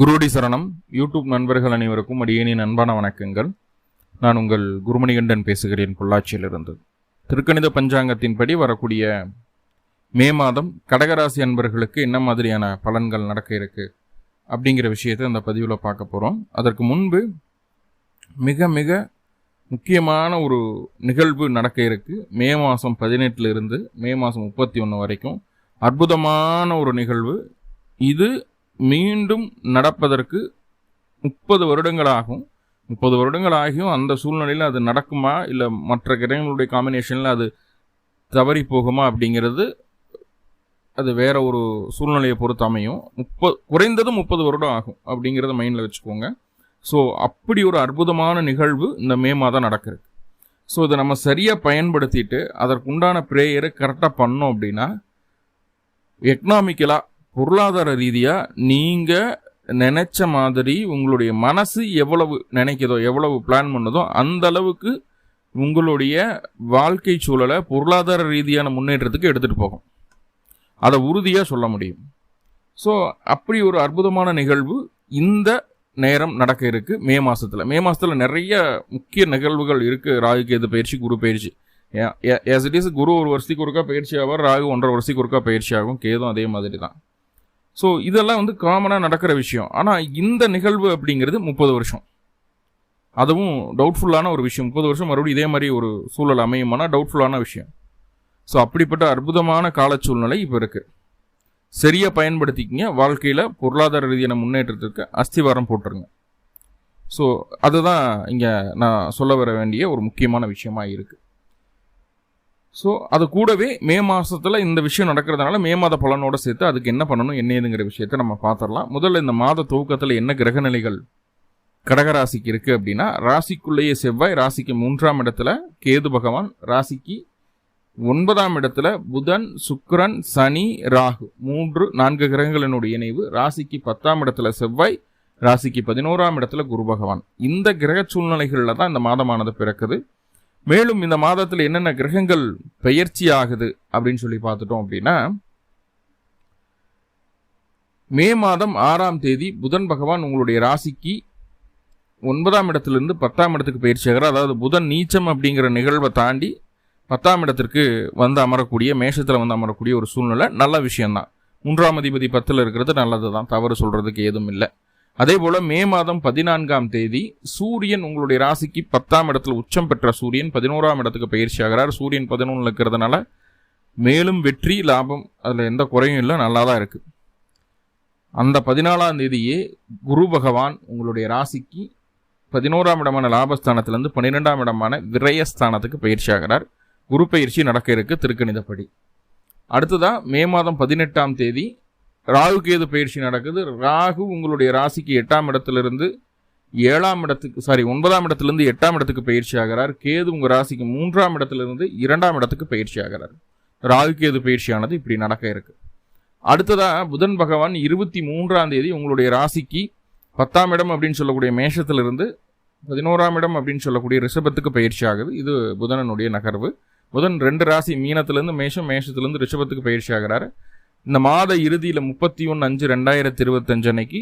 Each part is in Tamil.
குருடி சரணம். யூடியூப் நண்பர்கள் அனைவருக்கும் அடியேனின் அன்பான வணக்கங்கள். நான் உங்கள் குருமணிகண்டன் பேசுகிறேன் பொள்ளாச்சியிலிருந்து. திருக்கணித பஞ்சாங்கத்தின்படி வரக்கூடிய மே மாதம் கடகராசி அன்பர்களுக்கு என்ன மாதிரியான பலன்கள் நடக்க இருக்கு அப்படிங்கிற விஷயத்தை அந்த பதிவில் பார்க்க போகிறோம் அதற்கு முன்பு மிக மிக முக்கியமான ஒரு நிகழ்வு நடக்க இருக்கு. மே மாதம் பதினெட்டுல இருந்து மே மாதம் முப்பத்தி ஒன்று வரைக்கும் அற்புதமான ஒரு நிகழ்வு. இது மீண்டும் நடப்பதற்கு முப்பது வருடங்களாகும். முப்பது வருடங்கள் ஆகியும் அந்த சூழ்நிலையில் அது நடக்குமா? இல்லை மற்ற கிரகங்களுடைய காம்பினேஷனில் அது தவறி போகுமா அப்படிங்கிறது அது வேற ஒரு சூழ்நிலையை பொறுத்து அமையும். முப்பது குறைந்தது முப்பது வருடம் ஆகும் அப்படிங்கிறத மைண்டில் வச்சுக்கோங்க. ஸோ அப்படி ஒரு அற்புதமான நிகழ்வு இந்த மே மாதம் நடக்கிறது. ஸோ இதை நம்ம சரியாக பயன்படுத்திட்டு அதற்குண்டான ப்ரேயரை கரெக்டாக பண்ணோம் அப்படின்னா எக்கனாமிக்கலாக பொருளாதார ரீதியாக நீங்கள் நினச்ச மாதிரி உங்களுடைய மனசு எவ்வளவு நினைக்குதோ எவ்வளவு பிளான் பண்ணுதோ அந்த அளவுக்கு உங்களுடைய வாழ்க்கை சூழலை பொருளாதார ரீதியான முன்னேற்றத்துக்கு எடுத்துகிட்டு போகும். அதை உறுதியாக சொல்ல முடியும். ஸோ அப்படி ஒரு அற்புதமான நிகழ்வு இந்த நேரம் நடக்க இருக்கு. மே மாசத்துல. மே மாசத்துல நிறைய முக்கிய நிகழ்வுகள் இருக்கு. ராகு கேது பயிற்சி குரு பயிற்சி. எஸ் இட் இஸ் குரு ஒரு வருஷத்துக்கு ஒருக்கா பயிற்சி ஆவார். ராகு ஒன்றரை வருஷத்துக்கு ஒருக்கா பயிற்சி ஆகும். கேதும் அதே மாதிரி தான். ஸோ இதெல்லாம் வந்து காமனாக நடக்கிற விஷயம். ஆனால் இந்த நிகழ்வு அப்படிங்கிறது முப்பது வருஷம். அதுவும் டவுட்ஃபுல்லான ஒரு விஷயம். முப்பது வருஷம் மறுபடியும் இதே மாதிரி ஒரு சூழல் அமையுமானா டவுட்ஃபுல்லான விஷயம். ஸோ அப்படிப்பட்ட அற்புதமான கால சூழ்நிலை இப்போ இருக்குது சரியாக பயன்படுத்திக்கிங்க. வாழ்க்கையில் பொருளாதார ரீதியான முன்னேற்றத்திற்கு அஸ்திவாரம் போட்டுருங்க. ஸோ அதுதான் இங்கே நான் சொல்ல வர வேண்டிய ஒரு முக்கியமான விஷயமாக இருக்குது ஸோ அது கூடவே மே மாதத்தில் இந்த விஷயம் நடக்கிறதுனால மே மாத பலனோடு சேர்த்து அதுக்கு என்ன பண்ணணும் என்ன ஏதுங்கிற விஷயத்த நம்ம பார்த்துடலாம் முதல்ல இந்த மாத துவக்கத்தில் என்ன கிரகநிலைகள் கடகராசிக்கு இருக்குது அப்படின்னா ராசிக்குள்ளேயே செவ்வாய் ராசிக்கு மூன்றாம் இடத்துல கேது பகவான் ராசிக்கு ஒன்பதாம் இடத்துல புதன் சுக்கரன் சனி ராகு. மூன்று நான்கு கிரகங்களினுடைய இணைவு. ராசிக்கு பத்தாம் இடத்துல செவ்வாய் ராசிக்கு பதினோராம் இடத்துல குரு பகவான். இந்த கிரக சூழ்நிலைகளில் தான் இந்த மாதமானது பிறக்குது. மேலும் இந்த மாதத்தில் என்னென்ன கிரகங்கள் பெயர்ச்சி ஆகுது அப்படின்னு சொல்லி பார்த்துட்டோம் அப்படின்னா மே மாதம் ஆறாம் தேதி புதன் பகவான் உங்களுடைய ராசிக்கு ஒன்பதாம் இடத்துலேருந்து பத்தாம் இடத்துக்கு பயிற்சி ஆகிறார். அதாவது புதன் நீச்சம் அப்படிங்கிற நிகழ்வை தாண்டி பத்தாம் இடத்திற்கு வந்து அமரக்கூடிய மேஷத்தில் வந்து அமரக்கூடிய ஒரு சூழ்நிலை நல்ல விஷயம்தான். மூன்றாம் அதிபதி பத்தில் இருக்கிறது நல்லது தான் தவறு சொல்கிறதுக்கு ஏதும் இல்லை. அதே போல் மே மாதம் பதினான்காம் தேதி சூரியன் உங்களுடைய ராசிக்கு பத்தாம் இடத்துல உச்சம் பெற்ற சூரியன் பதினோராம் இடத்துக்கு பயிற்சி ஆகிறார். சூரியன் பதினொன்றில் இருக்கிறதுனால மேலும் வெற்றி லாபம் அதில் எந்த குறையும் இல்லை. நல்லா தான் இருக்குது அந்த பதினாலாம் தேதியே குரு பகவான் உங்களுடைய ராசிக்கு பதினோராம் இடமான லாபஸ்தானத்திலேருந்து பன்னிரெண்டாம் இடமான விரயஸ்தானத்துக்கு பயிற்சி ஆகிறார். குரு பயிற்சி நடக்க இருக்கு திருக்கணிதப்படி. அடுத்ததா மே மாதம் பதினெட்டாம் தேதி ராகு கேது பயிற்சி நடக்குது. ராகு உங்களுடைய ராசிக்கு எட்டாம் இடத்துலேருந்து ஏழாம் இடத்துக்கு சாரி ஒன்பதாம் இடத்துலேருந்து எட்டாம் இடத்துக்கு பயிற்சி ஆகிறார். கேது உங்கள் ராசிக்கு மூன்றாம் இடத்துலேருந்து இரண்டாம் இடத்துக்கு பயிற்சி ஆகிறார். ராகு கேது பயிற்சியானது இப்படி நடக்க இருக்கு. அடுத்ததாக புதன் பகவான் இருபத்தி மூன்றாம் தேதி உங்களுடைய ராசிக்கு பத்தாம் இடம் அப்படின்னு சொல்லக்கூடிய மேஷத்திலிருந்து பதினோராம் இடம் அப்படின்னு சொல்லக்கூடிய ரிஷபத்துக்கு பயிற்சி ஆகுது. இது புதனனுடைய நகர்வு. புதன் ரெண்டு ராசி மீனத்திலிருந்து மேஷம் மேஷத்துலேருந்து ரிஷபத்துக்கு பயிற்சி ஆகிறாரு. இந்த மாத இறுதியில் முப்பத்தி ஒன்று அஞ்சு ரெண்டாயிரத்தி இருபத்தஞ்சு அன்னைக்கு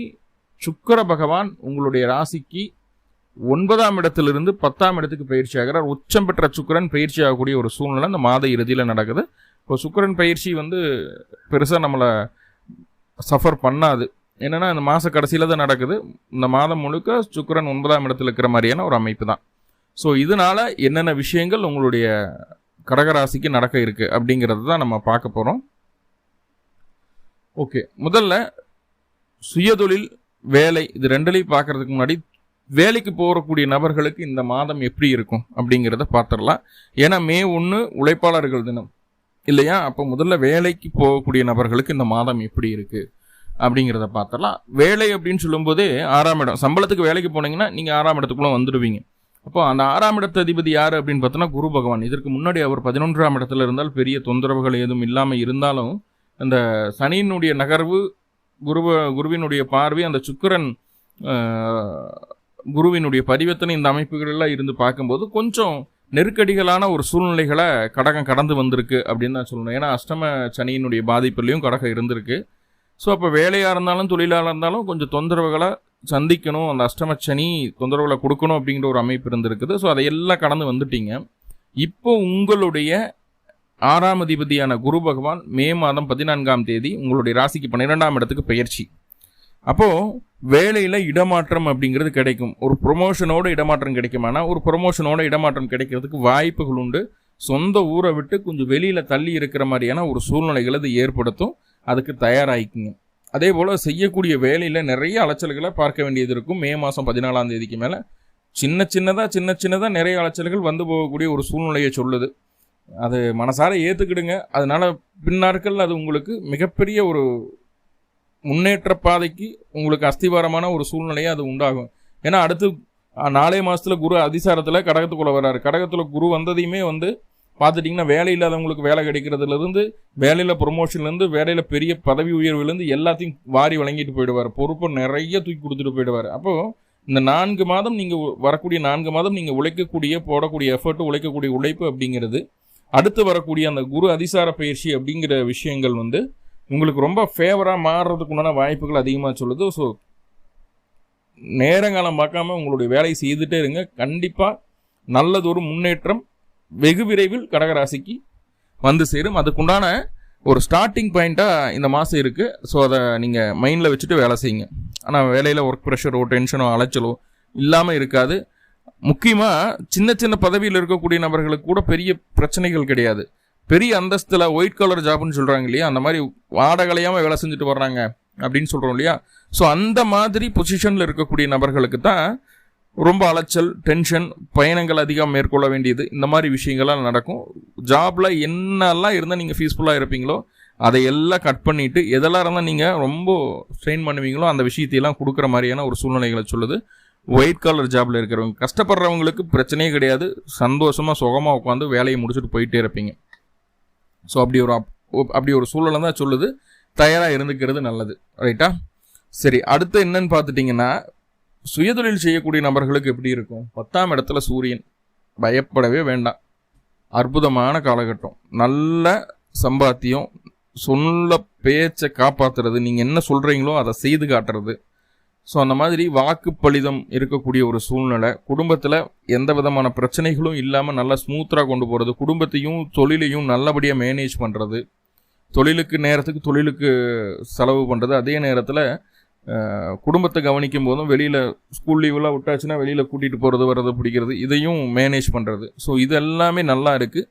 சுக்கர பகவான் உங்களுடைய ராசிக்கு ஒன்பதாம் இடத்திலிருந்து பத்தாம் இடத்துக்கு பயிற்சி ஆகிறார். உச்சம் பெற்ற சுக்கரன் பயிற்சி ஆகக்கூடிய ஒரு சூழ்நிலை இந்த மாத இறுதியில் நடக்குது. இப்போ சுக்கரன் பயிற்சி வந்து பெருசாக நம்மளை சஃபர் பண்ணாது. என்னென்னா இந்த மாத கடைசியில் தான் நடக்குது. இந்த மாதம் முழுக்க சுக்கரன் ஒன்பதாம் இடத்துல இருக்கிற மாதிரியான ஒரு அமைப்பு தான். ஸோ இதனால் என்னென்ன விஷயங்கள் உங்களுடைய கடகராசிக்கு நடக்க இருக்குது அப்படிங்கிறது தான் நம்ம பார்க்க போகிறோம் ஓகே முதல்ல சுயதொழில் வேலை இது ரெண்டுலையும் பார்க்கறதுக்கு முன்னாடி வேலைக்கு போகக்கூடிய நபர்களுக்கு இந்த மாதம் எப்படி இருக்கும் அப்படிங்கிறத பார்த்துடலாம். ஏன்னா மே ஒன்று உழைப்பாளர்கள் தினம் இல்லையா? அப்போ முதல்ல வேலைக்கு போகக்கூடிய நபர்களுக்கு இந்த மாதம் எப்படி இருக்குது அப்படிங்கிறத பார்த்துடலாம். வேலை அப்படின்னு சொல்லும்போதே ஆறாம் இடம். சம்பளத்துக்கு வேலைக்கு போனீங்கன்னா நீங்கள் ஆறாம் இடத்துக்குள்ளே வந்துடுவீங்க. அப்போ அந்த ஆறாம் இடத்து அதிபதி யார் அப்படின்னு பார்த்தோன்னா குரு பகவான். இதற்கு முன்னாடி அவர் பதினொன்றாம் இடத்துல இருந்தால் பெரிய தொந்தரவுகள் எதுவும் இல்லாமல் இருந்தாலும் அந்த சனியினுடைய நகர்வு குருவ குருவினுடைய பார்வை அந்த சுக்கரன் குருவினுடைய பரிவர்த்தனை இந்த அமைப்புகளெல்லாம் இருந்து பார்க்கும்போது கொஞ்சம் நெருக்கடிகளான ஒரு சூழ்நிலைகளை கடகம் கடந்து வந்திருக்கு அப்படின்னு தான் சொல்லணும். ஏன்னா அஷ்டம சனியினுடைய பாதிப்புலையும் கடகம் இருந்திருக்கு. ஸோ அப்போ வேலையாக இருந்தாலும் தொழிலாக இருந்தாலும் கொஞ்சம் தொந்தரவுகளை சந்திக்கணும் அந்த அஷ்டம சனி தொந்தரவுகளை கொடுக்கணும் அப்படிங்கிற ஒரு அமைப்பு இருந்திருக்குது. ஸோ அதையெல்லாம் கடந்து வந்துட்டீங்க. இப்போ உங்களுடைய ஆறாம் அதிபதியான குரு பகவான் மே மாதம் பதினான்காம் தேதி உங்களுடைய ராசிக்கு பன்னிரெண்டாம் இடத்துக்கு பயிற்சி அப்போது வேலையில் இடமாற்றம் அப்படிங்கிறது கிடைக்கும். ஒரு ப்ரொமோஷனோட இடமாற்றம் கிடைக்குமானா ஒரு ப்ரொமோஷனோட இடமாற்றம் கிடைக்கிறதுக்கு வாய்ப்புகள் உண்டு. சொந்த ஊரை விட்டு கொஞ்சம் வெளியில் தள்ளி இருக்கிற மாதிரியான ஒரு சூழ்நிலைகளை அது ஏற்படுத்தும். அதுக்கு தயாராகிக்குங்க அதே போல் செய்யக்கூடிய வேலையில் நிறைய அலைச்சல்களை பார்க்க வேண்டியது இருக்கும். மே மாதம் பதினாலாம் தேதிக்கு மேலே சின்ன சின்னதாக சின்ன சின்னதாக நிறைய அலைச்சல்கள் வந்து போகக்கூடிய ஒரு சூழ்நிலையை சொல்லுது. அது மனசார ஏற்றுக்கிடுங்க அதனால் பின்னாட்கள் அது உங்களுக்கு மிகப்பெரிய ஒரு முன்னேற்ற பாதைக்கு உங்களுக்கு அஸ்திவாரமான ஒரு சூழ்நிலையை அது உண்டாகும். ஏன்னா அடுத்து நாலே மாதத்தில் குரு அதிசாரத்தில் கடகத்துக்குள்ளே வர்றாரு. கடகத்தில் குரு வந்ததையுமே வந்து பார்த்துட்டிங்கன்னா வேலை இல்லாதவங்களுக்கு வேலை கிடைக்கிறதுலேருந்து வேலையில் ப்ரொமோஷன்லேருந்து வேலையில் பெரிய பதவி உயர்வுலேருந்து எல்லாத்தையும் வாரி வழங்கிட்டு போயிடுவார். பொறுப்பை நிறைய தூக்கி கொடுத்துட்டு போயிடுவார். அப்போது இந்த நான்கு மாதம் நீங்கள் வரக்கூடிய நான்கு மாதம் நீங்கள் உழைக்கக்கூடிய போடக்கூடிய எஃபர்ட் உழைக்கக்கூடிய உழைப்பு அப்படிங்கிறது அடுத்து வரக்கூடிய அந்த குரு அதிசார பயிற்சி அப்படிங்கிற விஷயங்கள் வந்து உங்களுக்கு ரொம்ப ஃபேவராக மாறுறதுக்கு உண்டான வாய்ப்புகள் அதிகமாக சொல்லுது. ஸோ நேரங்காலம் பார்க்காம உங்களுடைய வேலையை செய்துட்டே இருங்க. கண்டிப்பாக நல்லதொரு முன்னேற்றம் வெகு விரைவில் கடகராசிக்கு வந்து சேரும். அதுக்குண்டான ஒரு ஸ்டார்டிங் பாயிண்ட்டாக இந்த மாதம் இருக்குது ஸோ அதை நீங்கள் மைண்டில் வச்சுட்டு வேலை செய்யுங்க. ஆனால் வேலையில் ஒர்க் ப்ரெஷரோ டென்ஷனோ அலைச்சலோ இல்லாமல் இருக்காது. முக்கியமாக சின்ன சின்ன பதவியில் இருக்கக்கூடிய நபர்களுக்கு கூட பெரிய பிரச்சனைகள் கிடையாது. பெரிய அந்தஸ்தில் ஒயிட் கலர் ஜாப்னு சொல்கிறாங்க இல்லையா? அந்த மாதிரி வாடகலையாமல் வேலை செஞ்சுட்டு வர்றாங்க அப்படின்னு சொல்கிறோம் இல்லையா? ஸோ அந்த மாதிரி பொசிஷனில் இருக்கக்கூடிய நபர்களுக்கு தான் ரொம்ப அலைச்சல் டென்ஷன் பயணங்கள் அதிகம் மேற்கொள்ள வேண்டியது. இந்த மாதிரி விஷயங்கள்லாம் நடக்கும். ஜாபில் என்னெல்லாம் இருந்தால் நீங்கள் ஃபீஸ்ஃபுல்லாக இருப்பீங்களோ அதை எல்லாம் கட் பண்ணிவிட்டு எதெல்லாம் இருந்தால் நீங்கள் ரொம்ப ஸ்ட்ரெயின் பண்ணுவீங்களோ அந்த விஷயத்தையெல்லாம் கொடுக்குற மாதிரியான ஒரு சூழ்நிலைகளை சொல்லுது. ஒயிட் கலர் ஜாபில் இருக்கிறவங்க. கஷ்டப்படுறவங்களுக்கு பிரச்சனையே கிடையாது. சந்தோஷமாக சுகமாக உட்காந்து வேலையை முடிச்சுட்டு போயிட்டே இருப்பீங்க. ஸோ அப்படி ஒரு அப்படி ஒரு சூழலை தான் சொல்லுது. தயாராக இருந்துக்கிறது நல்லது. ரைட்டா சரி அடுத்து என்னன்னு பார்த்துட்டிங்கன்னா சுயதொழில் செய்யக்கூடிய நபர்களுக்கு எப்படி இருக்கும்? பத்தாம் இடத்துல சூரியன். பயப்படவே வேண்டாம். அற்புதமான காலகட்டம். நல்ல சம்பாத்தியம். சொல்ல பேச்சை காப்பாற்றுறது நீங்கள் என்ன சொல்கிறீங்களோ அதை செய்து காட்டுறது. ஸோ அந்த மாதிரி வாக்குப்பளிதம் இருக்கக்கூடிய ஒரு சூழ்நிலை. குடும்பத்தில் எந்த விதமான பிரச்சனைகளும் இல்லாமல் நல்லா ஸ்மூத்தாக கொண்டு போகிறது குடும்பத்தையும் தொழிலையும் நல்லபடியாக மேனேஜ் பண்ணுறது தொழிலுக்கு நேரத்துக்கு தொழிலுக்கு செலவு பண்ணுறது அதே நேரத்தில் குடும்பத்தை கவனிக்கும் போதும் வெளியில் ஸ்கூல் லீவெலாம் விட்டாச்சுன்னா வெளியில் கூட்டிகிட்டு போகிறது வர்றது பிடிக்கிறது இதையும் மேனேஜ் பண்ணுறது ஸோ இது எல்லாமே நல்லா இருக்குது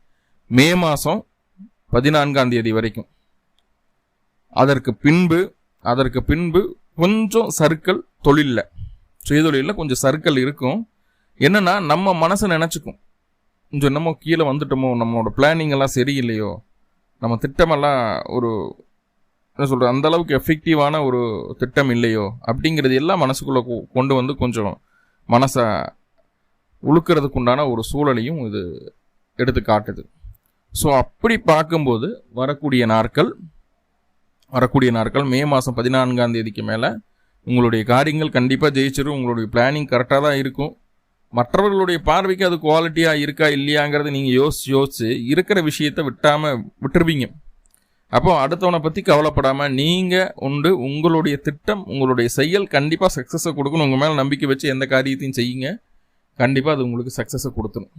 மே மாதம் பதினான்காம் தேதி வரைக்கும். அதற்கு பின்பு அதற்கு பின்பு கொஞ்சம் சர்க்கிள் தொழிலில். சுயதொழிலில் கொஞ்சம் சர்க்கிள் இருக்கும். என்னென்னா நம்ம மனசை நினச்சிக்கும். கொஞ்சம் என்னமோ கீழே வந்துட்டோமோ நம்மளோட பிளானிங் எல்லாம் சரியில்லையோ நம்ம திட்டமெல்லாம் ஒரு என்ன சொல்கிறது அந்தளவுக்கு எஃபெக்டிவான ஒரு திட்டம் இல்லையோ அப்படிங்கிறது எல்லாம் மனசுக்குள்ளே கொண்டு வந்து கொஞ்சம் மனசை உழுக்கிறதுக்கு உண்டான ஒரு சூழலையும் இது எடுத்து காட்டுது. ஸோ அப்படி பார்க்கும்போது வரக்கூடிய நாட்கள் வரக்கூடிய நாட்கள் மே மாதம் பதினான்காம் தேதிக்கு மேலே உங்களுடைய காரியங்கள் கண்டிப்பாக ஜெயிச்சிடும் உங்களுடைய பிளானிங் கரெக்டாக தான் இருக்கும். மற்றவர்களுடைய பார்வைக்கு அது குவாலிட்டியாக இருக்கா இல்லையாங்கிறத நீங்கள் யோசிச்சு யோசிச்சு இருக்கிற விஷயத்தை விட்டாமல் விட்டுருவீங்க. அப்போ அடுத்தவனை பற்றி கவலைப்படாமல் நீங்கள் உண்டு உங்களுடைய திட்டம் உங்களுடைய செயல் கண்டிப்பாக சக்ஸஸை கொடுக்கணும். உங்கள் மேலே நம்பிக்கை வச்சு எந்த காரியத்தையும் செய்யுங்க. கண்டிப்பாக அது உங்களுக்கு சக்ஸஸை கொடுத்துரும்.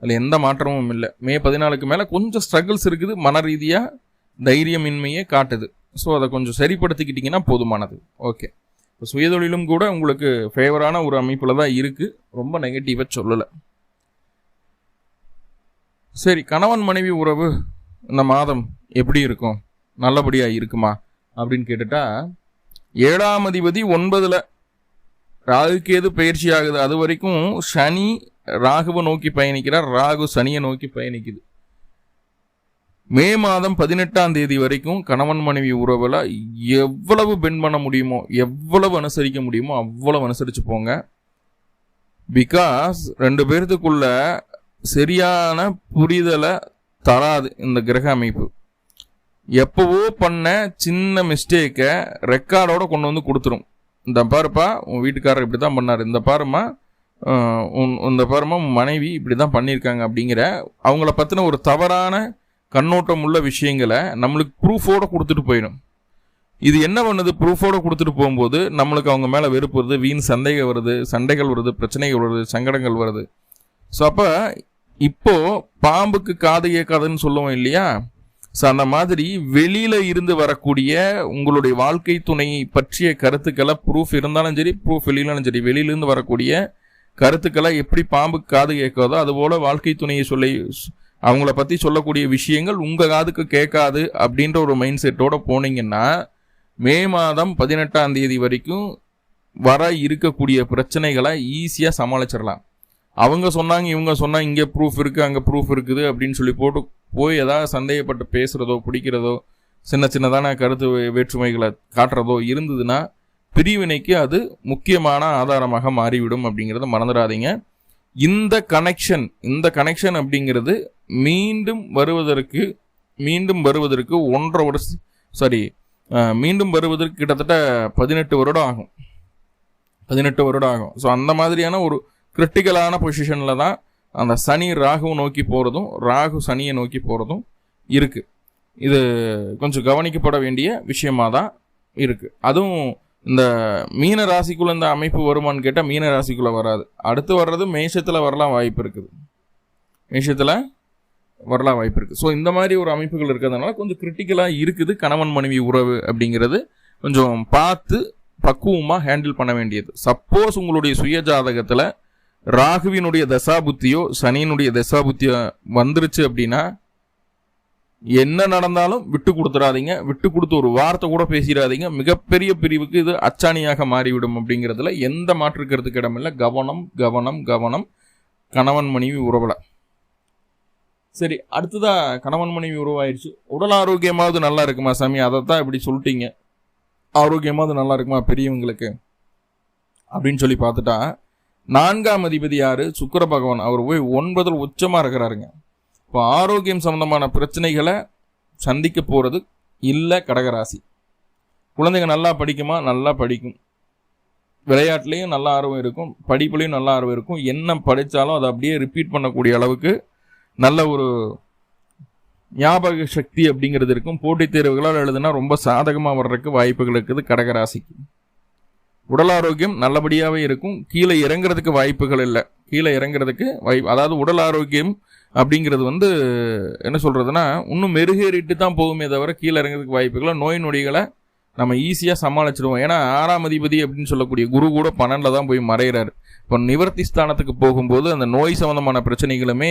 அதில் எந்த மாற்றமும் இல்லை. மே பதினாலுக்கு மேலே கொஞ்சம் ஸ்ட்ரகிள்ஸ் இருக்குது மன ரீதியாக தைரியமின்மையே காட்டுது. ஸோ அதை கொஞ்சம் சரிப்படுத்திக்கிட்டிங்கன்னா போதுமானது. ஓகே இப்போ சுயதொழிலும் கூட உங்களுக்கு ஃபேவரான ஒரு அமைப்பில் தான் இருக்குது ரொம்ப நெகட்டிவாக சொல்லலை. சரி கணவன் மனைவி உறவு. இந்த மாதம் எப்படி இருக்கும்? நல்லபடியாக இருக்குமா? அப்படின்னு கேட்டுட்டா ஏழாம் அதிபதி ஒன்பதில் ராகுக்கேது பயிற்சி ஆகுது. அது வரைக்கும் சனி ராகுவை நோக்கி பயணிக்கிறார். ராகு சனியை நோக்கி பயணிக்குது. மே மாதம் பதினெட்டாம் தேதி வரைக்கும் கணவன் மனைவி உறவில் எவ்வளவு பெண் பண்ண முடியுமோ எவ்வளவு அனுசரிக்க முடியுமோ அவ்வளவு அனுசரித்து போங்க. பிகாஸ் ரெண்டு பேர்த்துக்குள்ள சரியான புரிதலை தராது இந்த கிரக அமைப்பு. எப்போவோ பண்ண சின்ன மிஸ்டேக்கை ரெக்கார்டோட கொண்டு வந்து கொடுத்துரும். இந்த பாருப்பா உன் வீட்டுக்காரர் இப்படி தான் பண்ணார். இந்த பாருமா உன் இந்த பாருமா உன் மனைவி இப்படி தான் பண்ணியிருக்காங்க அப்படிங்கிற அவங்கள பற்றின ஒரு தவறான கண்ணோட்டம் உள்ள விஷயங்களை நம்மளுக்கு ப்ரூஃபோட கொடுத்துட்டு போயிடும். இது என்ன பண்ணுது? ப்ரூஃபோட கொடுத்துட்டு போகும்போது நம்மளுக்கு அவங்க மேலே வெறுப்பு வருது வீண் சந்தேகம் வருது சண்டைகள் வருது பிரச்சனைகள் வருது சங்கடங்கள் வருது. ஸோ அப்போ இப்போ பாம்புக்கு காது கேட்காதுன்னு சொல்லுவோம் இல்லையா? ஸோ அந்த மாதிரி வெளியில இருந்து வரக்கூடிய உங்களுடைய வாழ்க்கை துணை பற்றிய கருத்துக்களை ப்ரூஃப் இருந்தாலும் சரி ப்ரூஃப் வெளியிலும் சரி வெளியிலேருந்து வரக்கூடிய கருத்துக்களை எப்படி பாம்புக்கு காது கேட்காதோ அதுபோல வாழ்க்கை துணையை சொல்லி அவங்கள பற்றி சொல்லக்கூடிய விஷயங்கள் உங்கள் காதுக்கு கேட்காது அப்படின்ற ஒரு மைண்ட் செட்டோட போனீங்கன்னா மே மாதம் பதினெட்டாம் தேதி வரைக்கும் வர இருக்கக்கூடிய பிரச்சனைகளை ஈஸியாக சமாளிச்சிடலாம். அவங்க சொன்னாங்க இவங்க சொன்னாங்க இங்கே ப்ரூஃப் இருக்குது அங்கே ப்ரூஃப் இருக்குது அப்படின்னு சொல்லி போட்டு போய் ஏதாவது சந்தேகப்பட்டு பேசுகிறதோ பிடிக்கிறதோ சின்ன சின்னதான கருத்து வேற்றுமைகளை காட்டுறதோ இருந்ததுன்னா பிரிவினைக்கு அது முக்கியமான ஆதாரமாக மாறிவிடும் அப்படிங்கிறத மறந்துடாதீங்க. இந்த கனெக்ஷன் இந்த கனெக்ஷன் அப்படிங்கிறது மீண்டும் வருவதற்கு மீண்டும் வருவதற்கு ஒன்றரை வருஷம் சாரி மீண்டும் வருவதற்கு கிட்டத்தட்ட பதினெட்டு வருடம் ஆகும். பதினெட்டு வருடம் ஆகும். ஸோ அந்த மாதிரியான ஒரு கிரிட்டிக்கலான பொசிஷனில் தான் அந்த சனி ராகுவை நோக்கி போகிறதும் ராகு சனியை நோக்கி போகிறதும் இருக்குது இது கொஞ்சம் கவனிக்கப்பட வேண்டிய விஷயமாக தான் இருக்குது அதுவும் இந்த மீன ராசிக்குள்ள இந்த அமைப்பு வருமான்னு கேட்டால் மீன ராசிக்குள்ளே வராது. அடுத்து வர்றது மேஷத்தில் வரலாம் வாய்ப்பு இருக்குது. மேஷத்தில் வரலாம் வாய்ப்பு இருக்குது ஸோ இந்த மாதிரி ஒரு அமைப்புகள் இருக்கிறதுனால கொஞ்சம் கிரிட்டிக்கலாக இருக்குது கணவன் மனைவி உறவு அப்படிங்கிறது கொஞ்சம் பார்த்து பக்குவமாக ஹேண்டில் பண்ண வேண்டியது. சப்போஸ் உங்களுடைய சுய ஜாதகத்தில் ராகுவினுடைய தசாபுத்தியோ சனியினுடைய தசாபுத்தியோ வந்துருச்சு அப்படின்னா என்ன நடந்தாலும் விட்டு கொடுத்துடாதீங்க விட்டு கொடுத்து ஒரு வார்த்தை கூட பேசிடாதீங்க. மிகப்பெரிய பிரிவுக்கு இது அச்சாணியாக மாறிவிடும் அப்படிங்கிறதுல எந்த மாற்று கருத்துக்கு இடமில்லை. கவனம் கவனம் கவனம். கணவன் மனைவி உறவுல. சரி அடுத்ததா கணவன் மனைவி உருவாயிருச்சு உடல் ஆரோக்கியமாவது நல்லா இருக்குமா சாமி? அதை தான் இப்படி சொல்லிட்டீங்க. ஆரோக்கியமாவது நல்லா இருக்குமா பெரியவங்களுக்கு? அப்படின்னு சொல்லி பார்த்துட்டா நான்காம் அதிபதி யாரு? சுக்கர பகவான். அவர் போய் ஒன்பதில் உச்சமாக இருக்கிறாருங்க. இப்போ ஆரோக்கியம் சம்பந்தமான பிரச்சனைகளை சந்திக்க போகிறது இல்லை கடகராசி. குழந்தைங்க நல்லா படிக்குமா? நல்லா படிக்கும். விளையாட்டுலேயும் நல்ல ஆர்வம் இருக்கும். படிப்புலேயும் நல்ல ஆர்வம் இருக்கும். என்ன படித்தாலும் அதை அப்படியே ரிப்பீட் பண்ணக்கூடிய அளவுக்கு நல்ல ஒரு ஞாபக சக்தி அப்படிங்கிறது இருக்கும். போட்டித் தேர்வுகளால் எழுதுனா ரொம்ப சாதகமாக வர்றதுக்கு வாய்ப்புகள் இருக்குது கடகராசிக்கு. உடல் ஆரோக்கியம் நல்லபடியாகவே இருக்கும். கீழே இறங்குறதுக்கு வாய்ப்புகள் இல்லை. கீழே இறங்குறதுக்கு வாய்ப்பு அதாவது உடல் ஆரோக்கியம் அப்படிங்கிறது வந்து என்ன சொல்கிறதுனா இன்னும் மெருகேறிட்டு தான் போகுமே தவிர கீழே இறங்குறதுக்கு வாய்ப்புகளை நோய் நொடிகளை நம்ம ஈஸியாக சமாளிச்சிடுவோம் ஏன்னா ஆறாம் அதிபதி அப்படின்னு சொல்லக்கூடிய குரு கூட பன்னெண்டில் தான் போய் மறைகிறாரு இப்போ நிவர்த்தி ஸ்தானத்துக்கு போகும்போது அந்த நோய் சம்மந்தமான பிரச்சனைகளுமே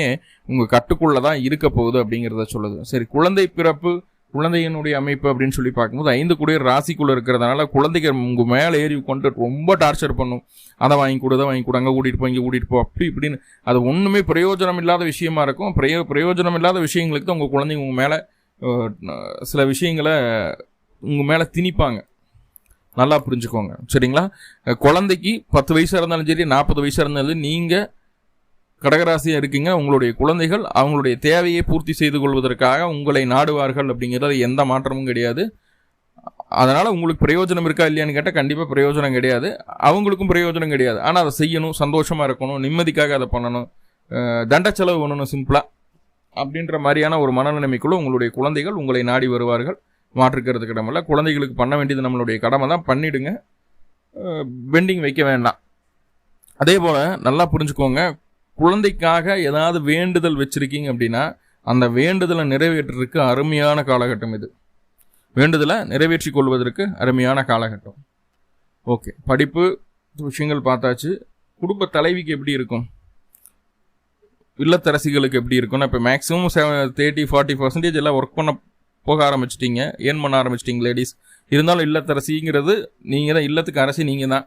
உங்கள் கட்டுக்குள்ளே தான் இருக்க போகுது அப்படிங்கிறத சொல்லுது. சரி குழந்தை பிறப்பு குழந்தையினுடைய அமைப்பு அப்படின்னு சொல்லி பார்க்கும்போது ஐந்து கூடிய ராசிக்குள்ளே இருக்கிறதுனால குழந்தைகள் உங்கள் மேலே ஏறி கொண்டு ரொம்ப டார்ச்சர் பண்ணும். அதை வாங்கி கொடு அதை வாங்கி கொடு அங்கே கூட்டிகிட்டு போ இங்கே கூட்டிகிட்டு போ அப்படி இப்படின்னு. அது ஒன்றுமே பிரயோஜனம் இல்லாத விஷயமா இருக்கும். பிரயோ பிரயோஜனம் இல்லாத விஷயங்களுக்கு தான் உங்கள் குழந்தைங்க உங்கள் மேலே சில விஷயங்களை உங்கள் மேலே திணிப்பாங்க. நல்லா புரிஞ்சுக்கோங்க. சரிங்களா? குழந்தைக்கு பத்து வயசாக இருந்தாலும் சரி நாற்பது வயசாக இருந்தாலும் நீங்கள் கடகராசியாக இருக்கீங்க. உங்களுடைய குழந்தைகள் அவங்களுடைய தேவையை பூர்த்தி செய்து கொள்வதற்காக உங்களை நாடுவார்கள் அப்படிங்கிறது எந்த மாற்றமும் கிடையாது. அதனால் உங்களுக்கு பிரயோஜனம் இருக்கா இல்லையான்னு கேட்டால் கண்டிப்பாக பிரயோஜனம் கிடையாது. அவங்களுக்கும் பிரயோஜனம் கிடையாது. ஆனால் அதை செய்யணும் சந்தோஷமாக இருக்கணும் நிம்மதிக்காக அதை பண்ணணும். தண்ட செலவு பண்ணணும் சிம்பிளாக அப்படின்ற மாதிரியான ஒரு மனநிலைமைக்குள்ள உங்களுடைய குழந்தைகள் உங்களை நாடி வருவார்கள். மாற்றுக்கிறதுக்கு இடமில்ல குழந்தைகளுக்கு பண்ண வேண்டியது நம்மளுடைய கடமை தான். பண்ணிடுங்க. பெண்டிங் வைக்க வேண்டாம். அதே போல் நல்லா புரிஞ்சுக்கோங்க. குழந்தைக்காக ஏதாவது வேண்டுதல் வச்சுருக்கீங்க அப்படின்னா அந்த வேண்டுதலை நிறைவேற்றுறதுக்கு அருமையான காலகட்டம் இது. வேண்டுதலை நிறைவேற்றி கொள்வதற்கு அருமையான காலகட்டம். ஓகே படிப்பு விஷயங்கள் பார்த்தாச்சு. குடும்ப தலைவிக்கு எப்படி இருக்கும்? இல்லத்தரசிகளுக்கு எப்படி இருக்கும்னா இப்போ maximum seven thirty forty percentage எல்லாம் ஒர்க் பண்ண போக ஆரம்பிச்சிட்டிங்க. ஏர்ன் பண்ண ஆரம்பிச்சிட்டிங்க லேடிஸ் இருந்தாலும் இல்லத்தரசிங்கிறது நீங்கள் தான் இல்லத்துக்கு அரசி நீங்கள் தான்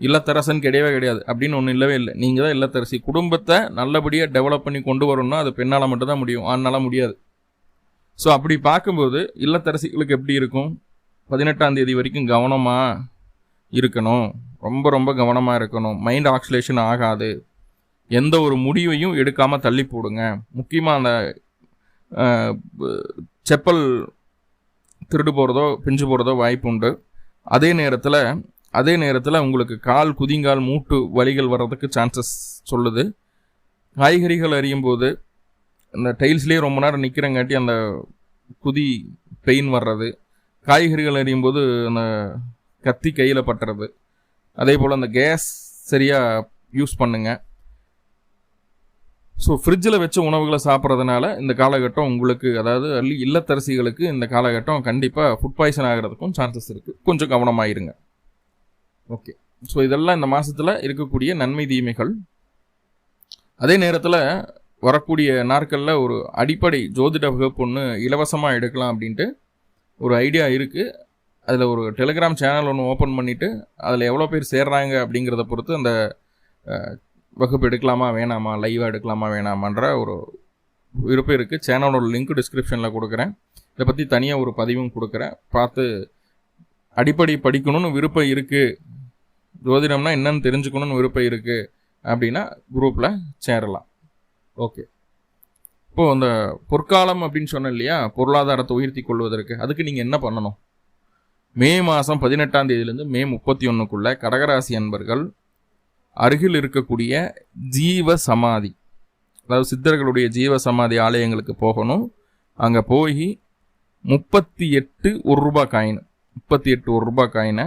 இல்லத்தரசன் கிடையவே கிடையாது. அப்படின்னு ஒன்றும் இல்லவே இல்லை. நீங்கள் தான் இல்லத்தரசி. குடும்பத்தை நல்லபடியாக டெவலப் பண்ணி கொண்டு வரணும்னா அது பெண்ணால் மட்டும்தான் முடியும். ஆணால முடியாது. ஸோ அப்படி பார்க்கும்போது இல்லத்தரசிகளுக்கு எப்படி இருக்கும்? பதினெட்டாம் தேதி வரைக்கும் கவனமாக இருக்கணும். ரொம்ப ரொம்ப கவனமாக இருக்கணும். மைண்ட் ஆக்சிலேஷன் ஆகாது. எந்த ஒரு முடிவையும் எடுக்காமல் தள்ளி போடுங்க. முக்கியமாக அந்த செப்பல் திருடு போகிறதோ பிஞ்சு போகிறதோ வாய்ப்பு உண்டு. அதே நேரத்தில் அதே நேரத்தில் உங்களுக்கு கால் குதிங்கால் மூட்டு வலிகள் வர்றதுக்கு சான்சஸ் சொல்லுது. காய்கறிகள் அறியும் போது அந்த டைல்ஸ்லேயே ரொம்ப நேரம் நிற்கிறங்காட்டி அந்த குதி பெயின் வர்றது. காய்கறிகள் அறியும் போது அந்த கத்தி கையில் பட்டுறது. அதே போல் அந்த கேஸ் சரியாக யூஸ் பண்ணுங்கள் ஸோ ஃப்ரிட்ஜில் வச்ச உணவுகளை சாப்பிட்றதுனால இந்த காலகட்டம் உங்களுக்கு அதாவது அள்ளி இல்லத்தரசிகளுக்கு இந்த காலகட்டம் கண்டிப்பாக ஃபுட் பாய்சன் ஆகிறதுக்கும் சான்சஸ் இருக்குது கொஞ்சம் கவனமாயிருங்க. ஓகே. ஸோ இதெல்லாம் இந்த மாதத்தில் இருக்கக்கூடிய நன்மை தீமைகள். அதே நேரத்தில் வரக்கூடிய நாட்களில் ஒரு அடிப்படை ஜோதிட வகுப்பு ஒன்று இலவசமாக எடுக்கலாம் அப்படின்ட்டு ஒரு ஐடியா இருக்குது அதில் ஒரு டெலிகிராம் சேனல் ஒன்று ஓப்பன் பண்ணிவிட்டு அதில் எவ்வளோ பேர் சேர்றாங்க அப்படிங்கிறத பொறுத்து அந்த வகுப்பு எடுக்கலாமா வேணாமா லைவாக எடுக்கலாமா வேணாமான்ற ஒரு விருப்பம் இருக்குது சேனலோட லிங்க் டிஸ்கிரிப்ஷனில் கொடுக்குறேன். இதை பற்றி தனியாக ஒரு பதிவும் கொடுக்குறேன். பார்த்து அடிப்படை படிக்கணும்னு விருப்பம் இருக்குது ஜோதிடம்னா என்னன்னு தெரிஞ்சுக்கணும்னு விருப்பம் இருக்குது அப்படின்னா குரூப்பில் சேரலாம். ஓகே இப்போது அந்த பொற்காலம் அப்படின்னு சொன்னேன் இல்லையா? பொருளாதாரத்தை உயர்த்தி கொள்வதற்கு. அதுக்கு நீங்கள் என்ன பண்ணணும்? மே மாதம் பதினெட்டாம் தேதியிலேருந்து மே முப்பத்தி ஒன்றுக்குள்ளே கடகராசி அன்பர்கள் அருகில் இருக்கக்கூடிய ஜீவ சமாதி அதாவது சித்தர்களுடைய ஜீவ சமாதி ஆலயங்களுக்கு போகணும். அங்கே போய் முப்பத்தி எட்டு ஒரு ரூபாய் காயின் முப்பத்தி எட்டு ஒரு ரூபாய் காயினை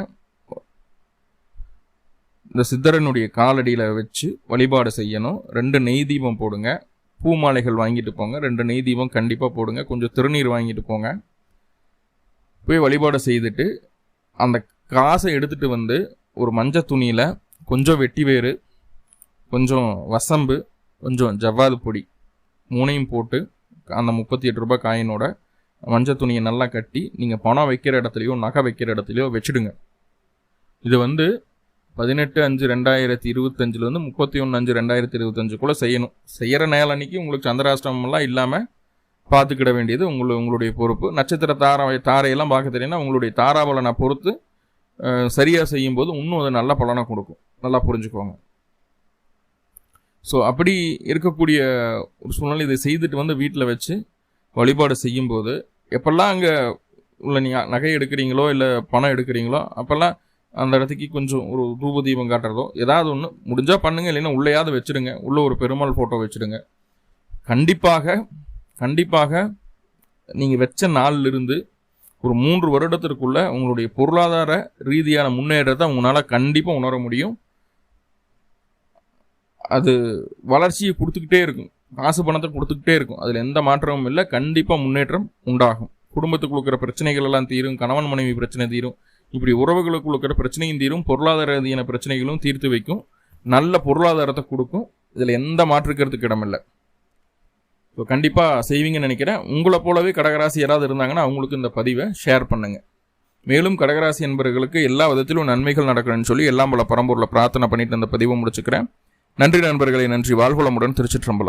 இந்த சித்தரனுடைய காலடியில் வச்சு வழிபாடு செய்யணும். ரெண்டு நெய் தீபம் போடுங்க. பூ மாலைகள் வாங்கிட்டு போங்க. ரெண்டு நெய் தீபம் கண்டிப்பாக போடுங்க. கொஞ்சம் திருநீர் வாங்கிட்டு போங்க. போய் வழிபாடு செய்துட்டு அந்த காசை எடுத்துகிட்டு வந்து ஒரு மஞ்சள் துணியில் கொஞ்சம் வெட்டி வேறு கொஞ்சம் வசம்பு கொஞ்சம் ஜவ்வாது பொடி மூணையும் போட்டு அந்த முப்பத்தி எட்டு ரூபாய் காயினோட மஞ்சள் துணியை நல்லா கட்டி நீங்கள் பணம் வைக்கிற இடத்துலையோ நகை வைக்கிற இடத்துலையோ வச்சுடுங்க. இது வந்து பதினெட்டு அஞ்சு ரெண்டாயிரத்தி இருபத்தஞ்சிலேருந்து முப்பத்தி ஒன்று அஞ்சு ரெண்டாயிரத்தி இருபத்தஞ்சுக்குள்ளே செய்யணும். செய்கிற நேரம் அன்றைக்கி உங்களுக்கு சந்திராஷ்டமெல்லாம் இல்லாமல் பார்த்துக்கிட வேண்டியது உங்களை உங்களுடைய பொறுப்பு. நட்சத்திர தாரை தாரையெல்லாம் பார்க்க தெரியும்னா உங்களுடைய தாராபலனை பொறுத்து சரியாக செய்யும்போது இன்னும் அது நல்ல பலனை கொடுக்கும். நல்லா புரிஞ்சுக்கோங்க. ஸோ அப்படி இருக்கக்கூடிய ஒரு சூழ்நிலை இதை செய்துட்டு வந்து வீட்டில் வச்சு வழிபாடு செய்யும்போது எப்பெல்லாம் அங்கே உள்ள நீங்கள் நகை எடுக்கிறீங்களோ இல்லை பணம் எடுக்கிறீங்களோ அப்போல்லாம் அந்த இடத்துக்கு கொஞ்சம் ஒரு தூப தீபம் காட்டுறதோ ஏதாவது ஒன்று முடிஞ்சால் பண்ணுங்கள் இல்லைன்னா உள்ளேயாவது வச்சுடுங்க உள்ளே ஒரு பெருமாள் ஃபோட்டோ வச்சுடுங்க கண்டிப்பாக கண்டிப்பாக நீங்கள் வச்ச நாளிலிருந்து ஒரு மூன்று வருடத்திற்குள்ள உங்களுடைய பொருளாதார ரீதியான முன்னேற்றத்தை உங்களால் கண்டிப்பாக உணர முடியும். அது வளர்ச்சியை கொடுத்துக்கிட்டே இருக்கும். காசு பணத்தை கொடுத்துக்கிட்டே இருக்கும். அதில் எந்த மாற்றமும் இல்லை. கண்டிப்பாக முன்னேற்றம் உண்டாகும். குடும்பத்துக்கு கொடுக்குற பிரச்சனைகள் எல்லாம் தீரும். கணவன் மனைவி பிரச்சனை தீரும். இப்படி உறவுகளுக்குள்ள இருக்கிற பிரச்சனையும் தீரும் பொருளாதார ரீதியான பிரச்சனைகளும் தீர்த்து வைக்கும். நல்ல பொருளாதாரத்தை கொடுக்கும். இதில் எந்த மாற்றுக்கிறதுக்கு இடமில்லை. ஸோ கண்டிப்பாக செய்வீங்கன்னு நினைக்கிறேன். உங்களை போலவே கடகராசி யாராவது இருந்தாங்கன்னா அவங்களுக்கு இந்த பதிவை ஷேர் பண்ணுங்கள் மேலும் கடகராசி என்பவர்களுக்கு எல்லா விதத்திலும் நன்மைகள் நடக்கணும்னு சொல்லி எல்லாம் பல பரம்பூரில் பிரார்த்தனை பண்ணிட்டு அந்த பதிவை முடிச்சுக்கிறேன். நன்றி நண்பர்களை நன்றி. வாழ்வளமுடன் திருச்சிற்றம்பலம்.